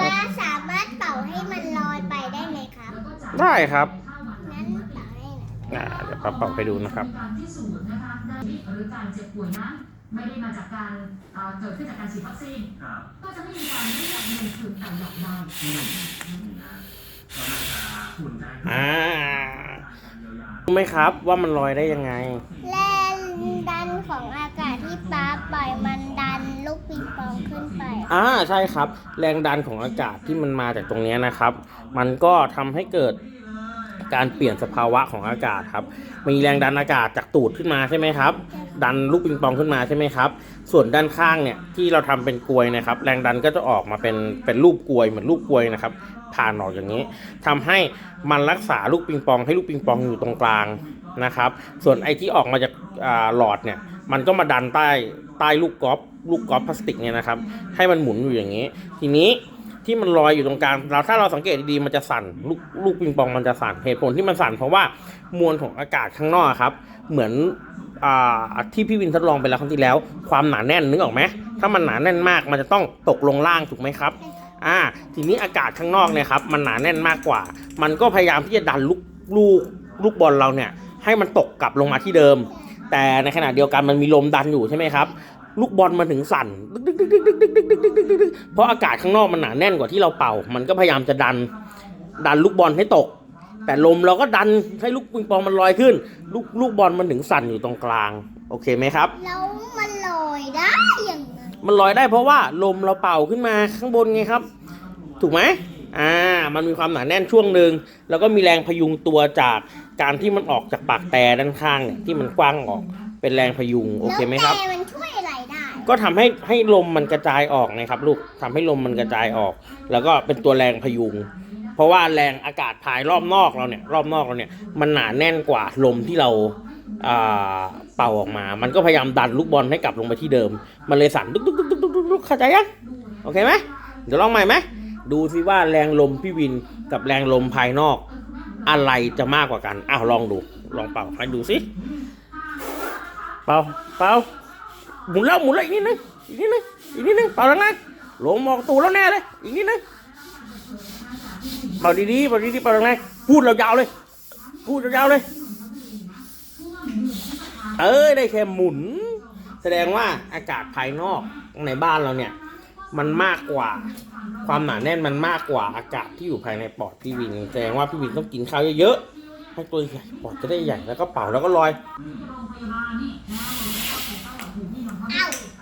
ก็สามารถเป่าให้มันลอยไปได้ไหมครับ ได้ครับงั้นเป่าให้หน่อยอ่าเดี๋ยวป้าเป่าให้ดูนะครับการพิสูจน์นะคะได้หรือการเจ็บป่วยนั้นไม่ได้มาจากการเอ่อเกิดขึ้นจากการฉีดวัคซีนครับก็จะไม่มีการเรียกเงินคืนแต่อย่างใดอืมนะก็น่าจะอุ่นใจขึ้นอ่าการเยียวยารู้ไหมครับว่ามันลอยได้ยังไง แรงดันของอากาศที่ป๊าปล่อยมันดันลูกปิงปองขึ้นไป อ่าใช่ครับ แรงดันของอากาศที่มันมาจากตรงนี้นะครับ มันก็ทำให้เกิดการเปลี่ยนสภาวะของอากาศครับ มีแรงดันอากาศจากตูดขึ้นมาใช่ไหมครับ ดันลูกปิงปองขึ้นมาใช่ไหมครับ ส่วนด้านข้างเนี่ยที่เราทำเป็นกลวยนะครับ แรงดันก็จะออกมาเป็นเป็นรูปกลวยเหมือนรูปกลวยนะครับ ผ่านออกอย่างนี้ทำให้มันรักษาลูกปิงปอง ให้ลูกปิงปองอยู่ตรงกลางนะครับ ส่วนไอ้ที่ออกมาจากหลอดเนี่ย มันก็มาดันใต้ใต้ลูกกอล์ฟ ลูกกอล์ฟพลาสติกเนี่ยนะครับ ให้มันหมุนอยู่อย่างนี้ ทีนี้ที่มันลอยอยู่ตรงกลางเราถ้าเราสังเกตดีๆมันจะสั่นลูกลูกปิงปองมันจะสั่นเหตุผลที่มันสั่นเพราะว่ามวลของอากาศข้างนอกครับ เหมือนอ่าที่พี่วินทดลองไปแล้วครั้งที่แล้ว ความหนาแน่นนึกออกไหมถ้ามันหนาแน่นมากมันจะต้องตกลงล่างถูกไหมครับอ่าทีนี้อากาศข้างนอกเนี่ยครับมันหนาแน่นมากกว่า มันก็พยายามที่จะดันลูกลูกลูกบอลเราเนี่ยให้มันตกกลับลงมาที่เดิม แต่ในขณะเดียวกันมันมีลมดันอยู่ใช่ไหมครับ ลูกบอลมาถึงสั่นเพราะอากาศข้างนอกมันหนาแน่นกว่าที่เราเป่า มันก็พยายามจะดัน ดันลูกบอลให้ตก แต่ลมเราก็ดันให้ลูกปิงปองมันลอยขึ้น ลูกลูกบอลมันถึงสั่นอยู่ตรงกลาง โอเคไหมครับ แล้วมันลอยได้ยังไงมันลอยได้เพราะว่าลมเราเป่าขึ้นมาข้างบนไงครับ ถูกไหมอ่า มันมีความหนาแน่นช่วงหนึ่งแล้วก็มีแรงพยุงตัวจากการที่มันออกจากปากแต่ด้านข้างเนี่ยที่มันกว้างออกเป็นแรงพยุงโอเคไหมครับ แก็ทำให้ให้ลมมันกระจายออกนะครับ ลูกทำให้ลมมันกระจายออก แล้วก็เป็นตัวแรงพยุง เพราะว่าแรงอากาศภายรอบนอกเราเนี่ย รอบนอกเราเนี่ยมันหนาแน่นกว่าลมที่เราเป่าออกมา มันก็พยายามดันลูกบอลให้กลับลงไปที่เดิม มันเลยสั่นดุกดุกดุกดุกดุกดุกดุกเข้าใจยังโอเคไหมเดี๋ยวลองใหม่ไหมดูซิว่าแรงลมพี่วินกับแรงลมภายนอก อะไรจะมากกว่ากันอ้าวลองดูลองเป่าให้ดูสิเป่าเป่า หมุนแล้วหมุนแล้วอีกนิดนึงอีกนิดนึงอีกนิดนึงเป่าแรงๆลงมองตูแล้วแน่เลยอีกนิดนึงเป่าดีๆเป่าดีๆเป่าแรงๆพูดยาวๆเลย พูดยาวๆเลย เอ้ยได้แค่หมุน แสดงว่าอากาศภายนอกในบ้านเราเนี่ย มันมากกว่า ความหนาแน่นมันมากกว่าอากาศที่อยู่ภายในปอดพี่วินแสดงว่าพี่วินต้องกินข้าวเยอะๆให้ตัวใหญ่ปอดจะได้ใหญ่แล้วก็เป่าแล้วก็ลอย Au!